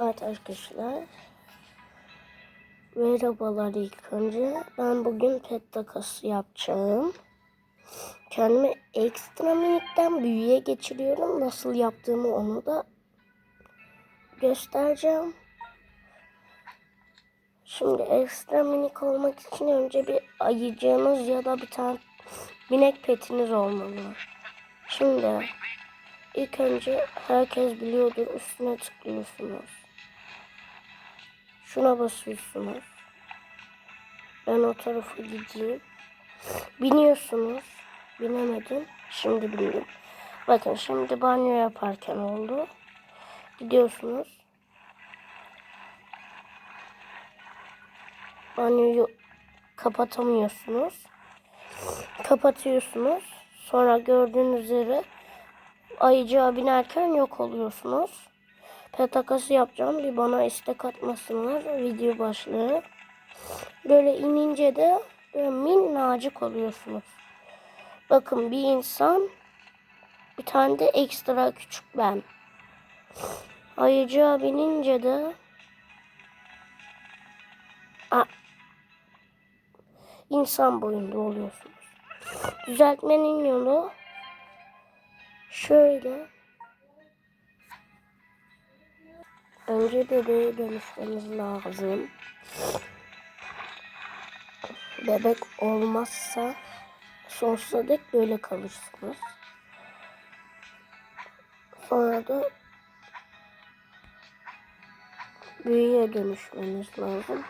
Evet arkadaşlar. Merhabalar ilk önce. Ben bugün pet takası yapacağım. Kendimi ekstra minikten büyüye geçiriyorum. Nasıl yaptığımı onu da göstereceğim. Şimdi ekstra minik olmak için önce bir ayıcığınız ya da bir tane minik petiniz olmalı. Şimdi ilk önce herkes biliyordur üstüne tıklıyorsunuz. Şuna basıyorsunuz. Ben o tarafa gideyim. Biniyorsunuz. Binemedim. Şimdi bindim. Bakın şimdi banyo yaparken oldu. Gidiyorsunuz. Banyoyu kapatamıyorsunuz. Kapatıyorsunuz. Sonra gördüğünüz üzere ayıcığa binerken yok oluyorsunuz. Pet takası yapacağım. Bir bana istek atmasınlar. Video başlığı. Böyle inince de böyle minnacık oluyorsunuz. Bakın bir insan bir tane de ekstra küçük ben. Ayıcığa binince de Aa, insan boyunda oluyorsunuz. Düzeltmenin yolu şöyle. Önce bebeğe dönüşmemiz lazım. Bebek olmazsa sonsuza dek böyle kalırsınız. Sonra da büyüye dönüşmeniz lazım.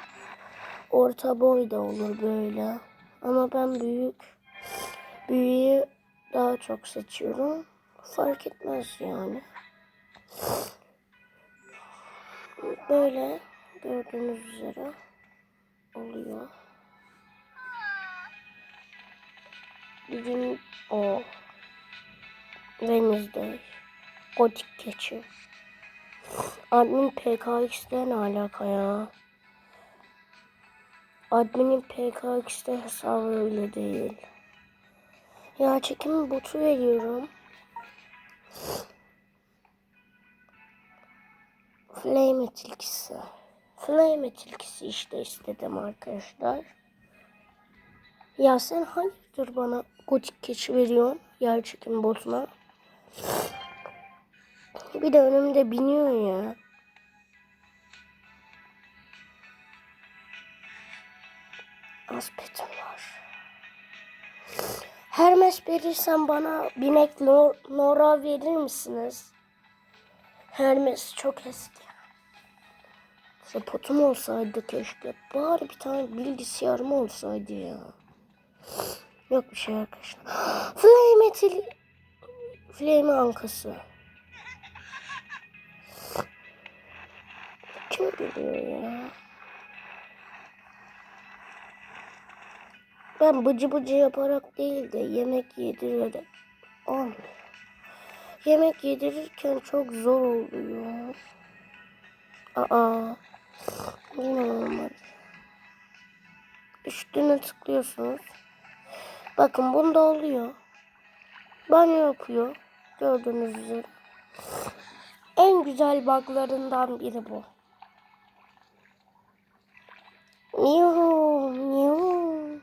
Orta boy da olur böyle. Ama ben büyük büyüğü daha çok seçiyorum. Fark etmez yani. Böyle gördüğünüz üzere oluyor. Bizim o Wednesday Gotik keçi. Admin PKX'de ne alaka ya? Admin'in PKX'de hesabı öyle değil. Ya çekim botu veriyorum. Flame tilkisi. Flame tilkisi işte istedim arkadaşlar. Ya sen hayırdır bana gotik keçi veriyorsun yer çekim botuna. Bir de önümde biniyor ya. Az petim var. Hermes verirsen bana binek Nor Nora verir misiniz? Hermes çok eski. Spotum olsaydı keşke. Bari bir tane bilgisayarım olsaydı ya. Yok bir şey arkadaşlar. Flame etil... Flame ankası. Kim biliyor ya? Ben bıcı bıcı yaparak değil de yemek yedirerek olmuyor. Yemek yedirirken çok zor oluyor. Aa. Üstüne tıklıyorsunuz. Bakın bunda oluyor. Banyo yapıyor. Gördüğünüz üzere. En güzel buglarından biri bu. Yuhu, yuhu.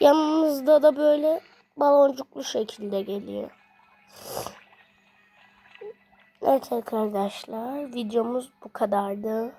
Yanımızda da böyle baloncuklu şekilde geliyor. Evet arkadaşlar videomuz bu kadardı.